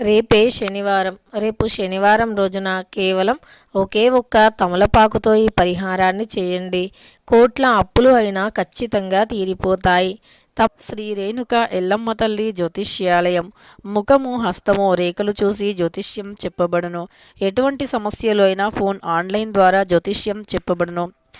రేపే శనివారం. రేపు శనివారం రోజున కేవలం ఒకే ఒక్క తమలపాకుతో ఈ పరిహారాన్ని చేయండి. కోట్ల అప్పులు అయినా ఖచ్చితంగా తీరిపోతాయి. తప్ శ్రీ రేణుక ఎల్లమ్మ తల్లి జ్యోతిష్యాలయం. ముఖము హస్తము రేఖలు చూసి జ్యోతిష్యం చెప్పబడును. ఎటువంటి సమస్యలు అయినా ఫోన్ ఆన్లైన్ ద్వారా జ్యోతిష్యం చెప్పబడను.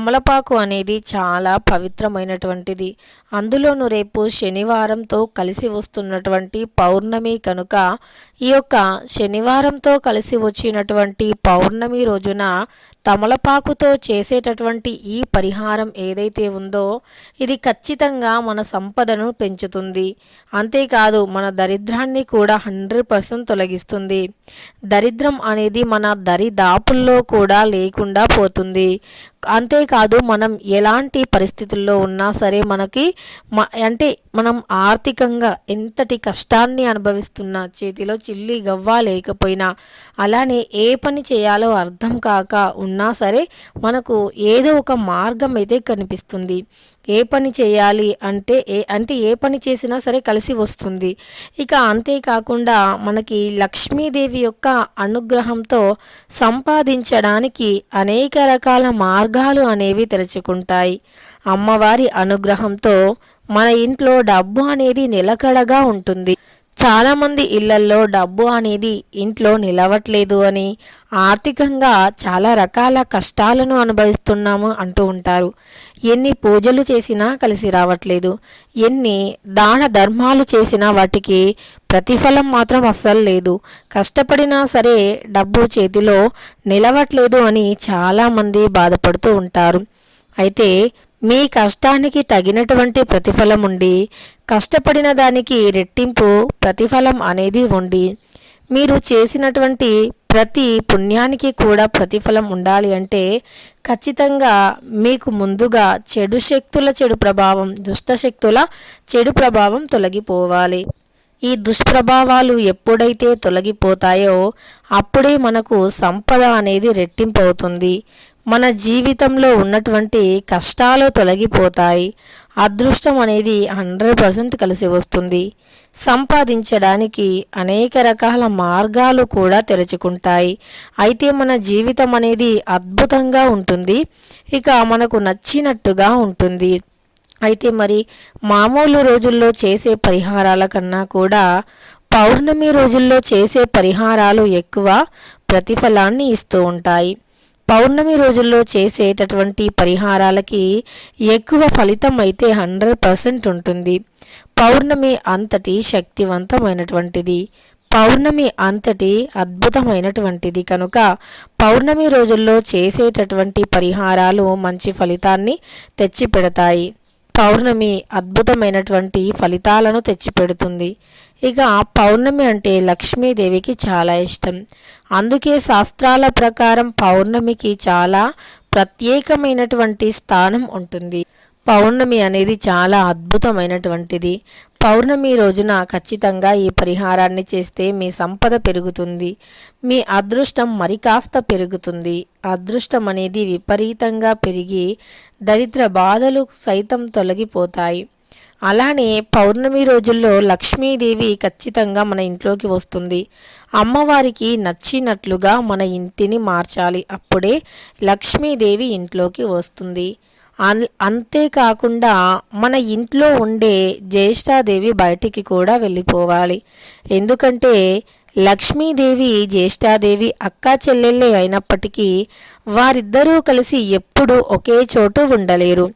తమలపాకు అనేది చాలా పవిత్రమైనటువంటిది. అందులోనూ రేపు శనివారంతో కలిసి వస్తున్నటువంటి పౌర్ణమి కనుక ఈ యొక్క శనివారంతో కలిసి వచ్చినటువంటి పౌర్ణమి రోజున తమలపాకుతో చేసేటటువంటి ఈ పరిహారం ఏదైతే ఉందో ఇది ఖచ్చితంగా మన సంపదను పెంచుతుంది. అంతేకాదు మన దరిద్రాన్ని కూడా హండ్రెడ్ పర్సెంట్ తొలగిస్తుంది. దరిద్రం అనేది మన దరిదాపుల్లో కూడా లేకుండా పోతుంది. అంతేకాదు మనం ఎలాంటి పరిస్థితుల్లో ఉన్నా సరే మనకి అంటే మనం ఆర్థికంగా ఎంతటి కష్టాన్ని అనుభవిస్తున్నా చేతిలో చిల్లి గవ్వ లేకపోయినా అలానే ఏ పని చేయాలో అర్థం కాక ఉన్నా సరే మనకు ఏదో ఒక మార్గం అయితే కనిపిస్తుంది. ఏ పని చేయాలి అంటే ఏ అంటే ఏ పని చేసినా సరే కలిసి వస్తుంది. ఇక అంతేకాకుండా మనకి లక్ష్మీదేవి యొక్క అనుగ్రహంతో సంపాదించడానికి అనేక రకాల మార్గాలు అనేవి తెరుచుకుంటాయి. అమ్మవారి అనుగ్రహంతో మన ఇంట్లో డబ్బు అనేది నిలకడగా ఉంటుంది. చాలామంది ఇళ్ళల్లో డబ్బు అనేది ఇంట్లో నిలవట్లేదు అని ఆర్థికంగా చాలా రకాల కష్టాలను అనుభవిస్తున్నాము అంటూ ఉంటారు. ఎన్ని పూజలు చేసినా కలిసి రావట్లేదు. ఎన్ని దాన ధర్మాలు చేసినా వాటికి ప్రతిఫలం మాత్రం అస్సలు లేదు. కష్టపడినా సరే డబ్బు చేతిలో నిలవట్లేదు అని చాలామంది బాధపడుతూ ఉంటారు. అయితే మీ కష్టానికి తగినటువంటి ప్రతిఫలం ఉండి కష్టపడిన దానికి రెట్టింపు ప్రతిఫలం అనేది ఉండి మీరు చేసినటువంటి ప్రతి పుణ్యానికి కూడా ప్రతిఫలం ఉండాలి అంటే ఖచ్చితంగా మీకు ముందుగా చెడు శక్తుల చెడు ప్రభావం దుష్ట శక్తుల చెడు ప్రభావం తొలగిపోవాలి. ఈ దుష్ప్రభావాలు ఎప్పుడైతే తొలగిపోతాయో అప్పుడే మనకు సంపద అనేది రెట్టింపు అవుతుంది మన జీవితంలో ఉన్నటువంటి కష్టాలు తొలగిపోతాయి. అదృష్టం అనేది హండ్రెడ్ పర్సెంట్ కలిసి వస్తుంది. సంపాదించడానికి అనేక రకాల మార్గాలు కూడా తెరుచుకుంటాయి. అయితే మన జీవితం అనేది అద్భుతంగా ఉంటుంది. ఇక మనకు నచ్చినట్టుగా ఉంటుంది. అయితే మరి మామూలు రోజుల్లో చేసే పరిహారాల కన్నా కూడా పౌర్ణమి రోజుల్లో చేసే పరిహారాలు ఎక్కువ ప్రతిఫలాన్ని ఇస్తూ ఉంటాయి. పౌర్ణమి రోజుల్లో చేసేటటువంటి పరిహారాలకి ఎక్కువ ఫలితం అయితే హండ్రెడ్ పర్సెంట్ ఉంటుంది. పౌర్ణమి అంతటి శక్తివంతమైనటువంటిది. పౌర్ణమి అంతటి అద్భుతమైనటువంటిది. కనుక పౌర్ణమి రోజుల్లో చేసేటటువంటి పరిహారాలు మంచి ఫలితాన్ని తెచ్చిపెడతాయి. పౌర్ణమి అద్భుతమైనటువంటి ఫలితాలను తెచ్చిపెడుతుంది. ఇక పౌర్ణమి అంటే లక్ష్మీదేవికి చాలా ఇష్టం. అందుకే శాస్త్రాల ప్రకారం పౌర్ణమికి చాలా ప్రత్యేకమైనటువంటి స్థానం ఉంటుంది. పౌర్ణమి అనేది చాలా అద్భుతమైనటువంటిది. పౌర్ణమి రోజున ఖచ్చితంగా ఈ పరిహారాన్ని చేస్తే మీ సంపద పెరుగుతుంది. మీ అదృష్టం మరి కాస్త పెరుగుతుంది. అదృష్టం అనేది విపరీతంగా పెరిగి దరిద్ర బాధలు సైతం తొలగిపోతాయి. అలానే పౌర్ణమి రోజుల్లో లక్ష్మీదేవి ఖచ్చితంగా మన ఇంట్లోకి వస్తుంది. అమ్మవారికి నచ్చినట్లుగా మన ఇంటిని మార్చాలి. అప్పుడే లక్ష్మీదేవి ఇంట్లోకి వస్తుంది. అంతేకాకుండా మన ఇంట్లో ఉండే జ్యేష్ఠాదేవి బయటికి కూడా వెళ్ళిపోవాలి. ఎందుకంటే లక్ష్మీదేవి జ్యేష్ఠాదేవి అక్కా చెల్లెళ్ళే అయినప్పటికీ వారిద్దరూ కలిసి ఎప్పుడూ ఒకే చోటు ఉండలేరు.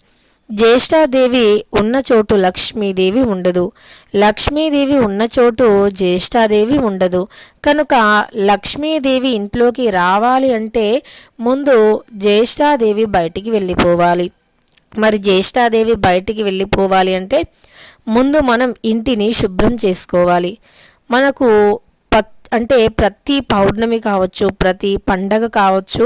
జ్యేష్ఠాదేవి ఉన్న చోటు లక్ష్మీదేవి ఉండదు. లక్ష్మీదేవి ఉన్న చోటు జ్యేష్ఠాదేవి ఉండదు. కనుక లక్ష్మీదేవి ఇంట్లోకి రావాలి అంటే ముందు జ్యేష్ఠాదేవి బయటికి వెళ్ళిపోవాలి. మరి జ్యేష్ఠాదేవి బయటికి వెళ్ళిపోవాలి అంటే ముందు మనం ఇంటిని శుభ్రం చేసుకోవాలి. మనకు అంటే ప్రతి పౌర్ణమి కావచ్చు ప్రతి పండగ కావచ్చు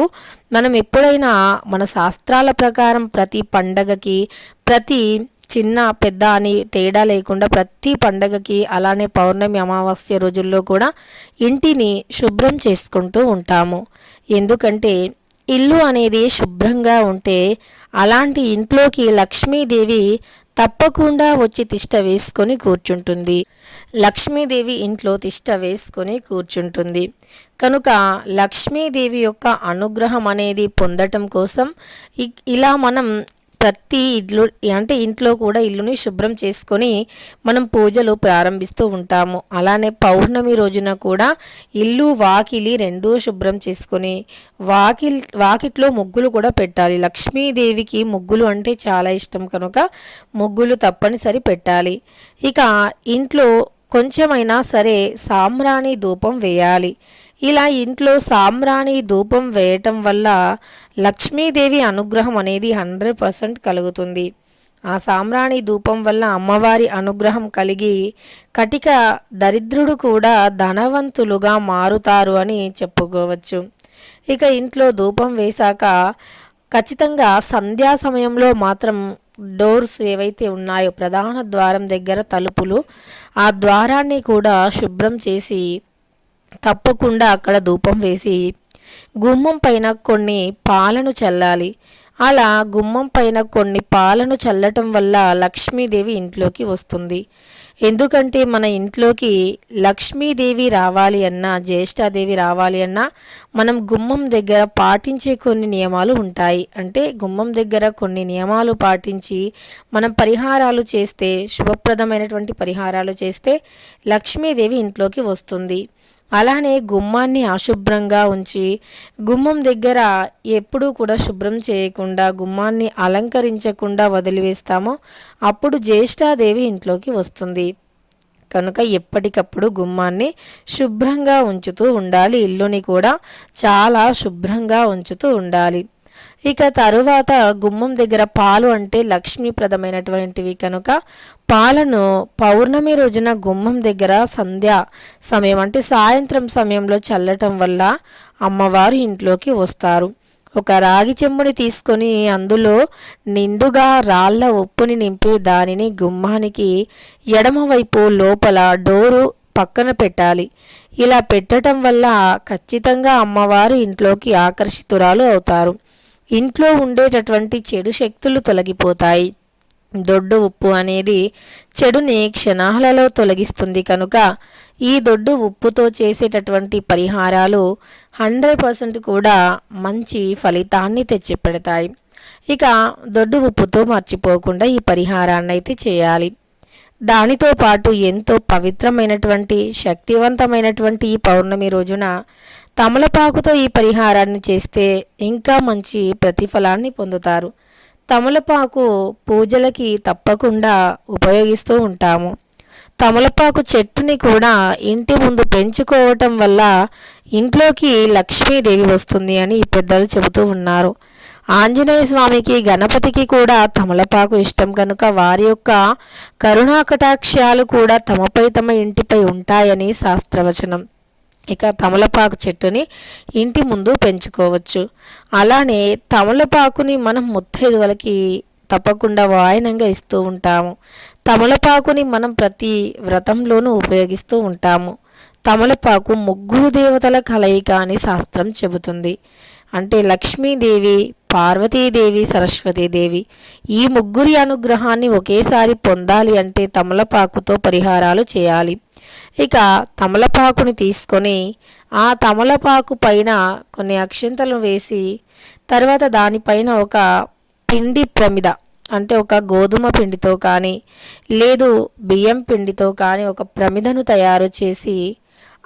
మనం ఎప్పుడైనా మన శాస్త్రాల ప్రకారం ప్రతి పండగకి ప్రతి చిన్న పెద్ద అని తేడా లేకుండా ప్రతి పండగకి అలానే పౌర్ణమి అమావాస్య రోజుల్లో కూడా ఇంటిని శుభ్రం చేసుకుంటూ ఉంటాము. ఎందుకంటే ఇల్లు అనేది శుభ్రంగా ఉంటే అలాంటి ఇంట్లోకి లక్ష్మీదేవి తప్పకుండా వచ్చి తిష్ట వేసుకొని కూర్చుంటుంది. లక్ష్మీదేవి ఇంట్లో తిష్ట వేసుకొని కూర్చుంటుంది. కనుక లక్ష్మీదేవి యొక్క అనుగ్రహం అనేది పొందటం కోసం ఇలా మనం ప్రతి ఇల్లు అంటే ఇంట్లో కూడా ఇల్లుని శుభ్రం చేసుకొని మనం పూజలు ప్రారంభిస్తూ ఉంటాము. అలానే పౌర్ణమి రోజున కూడా ఇల్లు వాకిలి రెండూ శుభ్రం చేసుకొని వాకిల్ వాకిట్లో ముగ్గులు కూడా పెట్టాలి. లక్ష్మీదేవికి ముగ్గులు అంటే చాలా ఇష్టం కనుక ముగ్గులు తప్పనిసరి పెట్టాలి. ఇక ఇంట్లో కొంచెమైనా సరే సాంబ్రాణి ధూపం వేయాలి. ఇలా ఇంట్లో సాంబ్రాణి ధూపం వేయటం వల్ల లక్ష్మీదేవి అనుగ్రహం అనేది హండ్రెడ్ పర్సెంట్ కలుగుతుంది. ఆ సాంబ్రాణి ధూపం వల్ల అమ్మవారి అనుగ్రహం కలిగి కటిక దరిద్రుడు కూడా ధనవంతులుగా మారుతారు అని చెప్పుకోవచ్చు. ఇక ఇంట్లో ధూపం వేశాక ఖచ్చితంగా సంధ్యా సమయంలో మాత్రం డోర్స్ ఏవైతే ఉన్నాయో ప్రధాన ద్వారం దగ్గర తలుపులు ఆ ద్వారాన్ని కూడా శుభ్రం చేసి తప్పకుండా అక్కడ ధూపం వేసి గుమ్మం పైన కొన్ని పాలను చల్లాలి. అలా గుమ్మం పైన కొన్ని పాలను చల్లటం వల్ల లక్ష్మీదేవి ఇంట్లోకి వస్తుంది. ఎందుకంటే మన ఇంట్లోకి లక్ష్మీదేవి రావాలి అన్నా జ్యేష్ఠాదేవి రావాలి అన్నా మనం గుమ్మం దగ్గర పాటించే కొన్ని నియమాలు ఉంటాయి. అంటే గుమ్మం దగ్గర కొన్ని నియమాలు పాటించి మనం పరిహారాలు చేస్తే శుభప్రదమైనటువంటి పరిహారాలు చేస్తే లక్ష్మీదేవి ఇంట్లోకి వస్తుంది. అలానే గుమ్మాన్ని అశుభ్రంగా ఉంచి గుమ్మం దగ్గర ఎప్పుడూ కూడా శుభ్రం చేయకుండా గుమ్మాన్ని అలంకరించకుండా వదిలివేస్తామో అప్పుడు జ్యేష్ఠాదేవి ఇంట్లోకి వస్తుంది. కనుక ఎప్పటికప్పుడు గుమ్మాన్ని శుభ్రంగా ఉంచుతూ ఉండాలి. ఇల్లుని కూడా చాలా శుభ్రంగా ఉంచుతూ ఉండాలి. ఇక తరువాత గుమ్మం దగ్గర పాలు అంటే లక్ష్మీప్రదమైనటువంటివి కనుక పాలను పౌర్ణమి రోజున గుమ్మం దగ్గర సంధ్య సమయం అంటే సాయంత్రం సమయంలో చల్లటం వల్ల అమ్మవారు ఇంట్లోకి వస్తారు. ఒక రాగి చెంబుని తీసుకొని అందులో నిండుగా రాళ్ళ ఉప్పుని నింపి దానిని గుమ్మానికి ఎడమవైపు లోపల డోరు పక్కన పెట్టాలి. ఇలా పెట్టడం వల్ల ఖచ్చితంగా అమ్మవారు ఇంట్లోకి ఆకర్షితురాలు అవుతారు. ఇంట్లో ఉండేటటువంటి చెడు శక్తులు తొలగిపోతాయి. దొడ్డు ఉప్పు అనేది చెడుని క్షణాలలో తొలగిస్తుంది కనుక ఈ దొడ్డు ఉప్పుతో చేసేటటువంటి పరిహారాలు హండ్రెడ్ పర్సెంట్ కూడా మంచి ఫలితాన్ని తెచ్చిపెడతాయి. ఇక దొడ్డు ఉప్పుతో మర్చిపోకుండా ఈ పరిహారాన్ని అయితే చేయాలి. దానితో పాటు ఎంతో పవిత్రమైనటువంటి శక్తివంతమైనటువంటి ఈ పౌర్ణమి రోజున తమలపాకుతో ఈ పరిహారాన్ని చేస్తే ఇంకా మంచి ప్రతిఫలాన్ని పొందుతారు. తమలపాకు పూజలకి తప్పకుండా ఉపయోగిస్తూ ఉంటాము. తమలపాకు చెట్టుని కూడా ఇంటి ముందు పెంచుకోవటం వల్ల ఇంట్లోకి లక్ష్మీదేవి వస్తుంది అని పెద్దలు చెబుతూ ఉన్నారు. ఆంజనేయ స్వామికి గణపతికి కూడా తమలపాకు ఇష్టం కనుక వారి యొక్క కరుణాకటాక్షయాలు కూడా తమపై తమ ఇంటిపై ఉంటాయని శాస్త్రవచనం. ఇక తమలపాకు చెట్టుని ఇంటి ముందు పెంచుకోవచ్చు. అలానే తమలపాకుని మనం ముత్తైదువలకి తప్పకుండా వాయనంగా ఇస్తూ ఉంటాము. తమలపాకుని మనం ప్రతి వ్రతంలోనూ ఉపయోగిస్తూ ఉంటాము. తమలపాకు ముగ్గురు దేవతల కలయిక అని శాస్త్రం చెబుతుంది. అంటే లక్ష్మీదేవి పార్వతీదేవి సరస్వతీదేవి ఈ ముగ్గురి అనుగ్రహాన్ని ఒకేసారి పొందాలి అంటే తమలపాకుతో పరిహారాలు చేయాలి. ఇక తమలపాకుని తీసుకొని ఆ తమలపాకు పైన కొన్ని అక్షంతలు వేసి తర్వాత దానిపైన ఒక పిండి ప్రమిద అంటే ఒక గోధుమ పిండితో కానీ లేదు బియ్యం పిండితో కానీ ఒక ప్రమిదను తయారు చేసి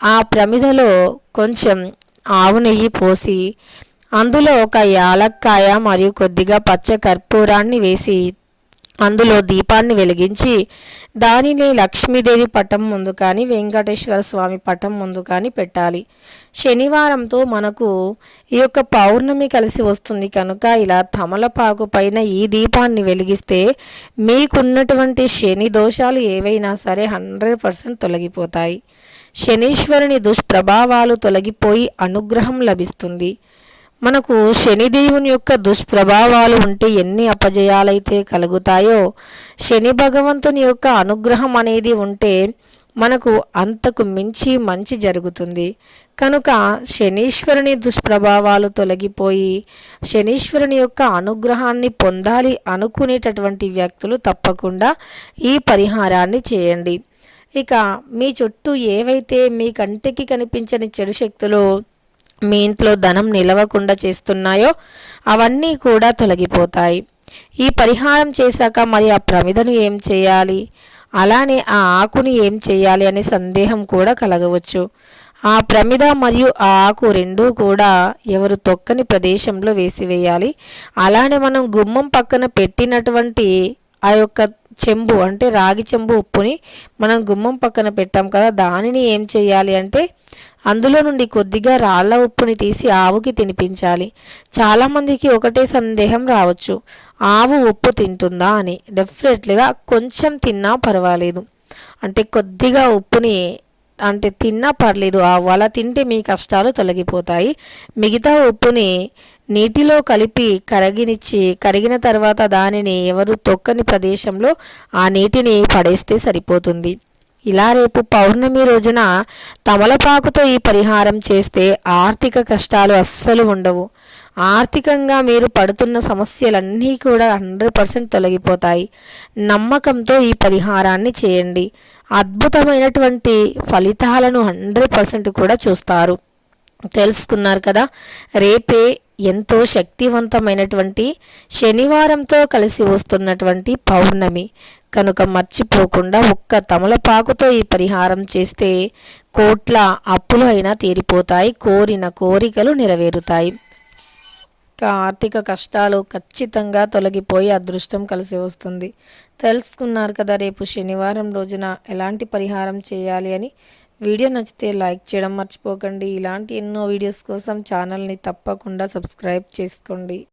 ఆ ప్రమిదలో కొంచెం ఆవు నెయ్యి పోసి అందులో ఒక యాలక్కాయ మరియు కొద్దిగా పచ్చ కర్పూరాన్ని వేసి అందులో దీపాన్ని వెలిగించి దానిని లక్ష్మీదేవి పటం ముందు కానీ వెంకటేశ్వర స్వామి పటం ముందు కానీ పెట్టాలి. శనివారంతో మనకు ఈ యొక్క పౌర్ణమి కలిసి వస్తుంది కనుక ఇలా తమలపాకు పైన ఈ దీపాన్ని వెలిగిస్తే మీకున్నటువంటి శని దోషాలు ఏవైనా సరే హండ్రెడ్ పర్సెంట్ తొలగిపోతాయి. శనీశ్వరుని దుష్ప్రభావాలు తొలగిపోయి అనుగ్రహం లభిస్తుంది. మనకు శనిదేవుని యొక్క దుష్ప్రభావాలు ఉంటే ఎన్ని అపజయాలైతే కలుగుతాయో శని భగవంతుని యొక్క అనుగ్రహం అనేది ఉంటే మనకు అంతకు మించి మంచి జరుగుతుంది. కనుక శనీశ్వరుని దుష్ప్రభావాలు తొలగిపోయి శనీశ్వరుని యొక్క అనుగ్రహాన్ని పొందాలి అనుకునేటటువంటి వ్యక్తులు తప్పకుండా ఈ పరిహారాన్ని చేయండి. ఇక మీ చుట్టూ ఏవైతే మీ కంటికి కనిపించని చెడు శక్తులు మీ ఇంట్లో ధనం నిలవకుండా చేస్తున్నాయో అవన్నీ కూడా తొలగిపోతాయి. ఈ పరిహారం చేశాక మరి ఆ ప్రమిదను ఏం చేయాలి? అలానే ఆ ఆకుని ఏం చేయాలి అనే సందేహం కూడా కలగవచ్చు. ఆ ప్రమిద మరియు ఆ ఆకు రెండూ కూడా ఎవరు తొక్కని ప్రదేశంలో వేసివేయాలి? అలానే మనం గుమ్మం పక్కన పెట్టినటువంటి ఆ యొక్క చెంబు అంటే రాగి చెంబు ఉప్పుని మనం గుమ్మం పక్కన పెట్టాం కదా దానిని ఏం చేయాలి అంటే అందులో నుండి కొద్దిగా రాళ్ళ ఉప్పుని తీసి ఆవుకి తినిపించాలి. చాలామందికి ఒకటే సందేహం రావచ్చు ఆవు ఉప్పు తింటుందా అని. డెఫినెట్లీగా కొంచెం తిన్నా పర్వాలేదు. అంటే కొద్దిగా ఉప్పుని అంటే తిన్నా పర్లేదు ఆవు తింటే మీ కష్టాలు తొలగిపోతాయి. మిగతా ఉప్పుని నీటిలో కలిపి కరగినిచ్చి కరిగిన తర్వాత దానిని ఎవరు తొక్కని ప్రదేశంలో ఆ నీటిని పడేస్తే సరిపోతుంది. ఇలా రేపు పౌర్ణమి రోజున తమలపాకుతో ఈ పరిహారం చేస్తే ఆర్థిక కష్టాలు అస్సలు ఉండవు. ఆర్థికంగా మీరు పడుతున్న సమస్యలన్నీ కూడా హండ్రెడ్ పర్సెంట్ తొలగిపోతాయి. నమ్మకంతో ఈ పరిహారాన్ని చేయండి. అద్భుతమైనటువంటి ఫలితాలను హండ్రెడ్ పర్సెంట్ కూడా చూస్తారు. తెలుసుకున్నారు కదా? రేపే ఎంతో శక్తివంతమైనటువంటి శనివారంతో కలిసి వస్తున్నటువంటి పౌర్ణమి. కనుక మర్చిపోకుండా ఒక్క తమలపాకుతో ఈ పరిహారం చేస్తే కోట్ల అప్పులు అయినా తీరిపోతాయి. కోరిన కోరికలు నెరవేరుతాయి. ఆర్థిక కష్టాలు ఖచ్చితంగా తొలగిపోయి అదృష్టం కలిసి వస్తుంది. తెలుసుకున్నారు కదా రేపు శనివారం రోజున ఎలాంటి పరిహారం చేయాలి అని. వీడియో నచ్చితే లైక్ చేయడం మర్చిపోకండి. ఇలాంటి ఎన్నో వీడియోస్ కోసం ఛానల్ని తప్పకుండా సబ్స్క్రైబ్ చేసుకోండి.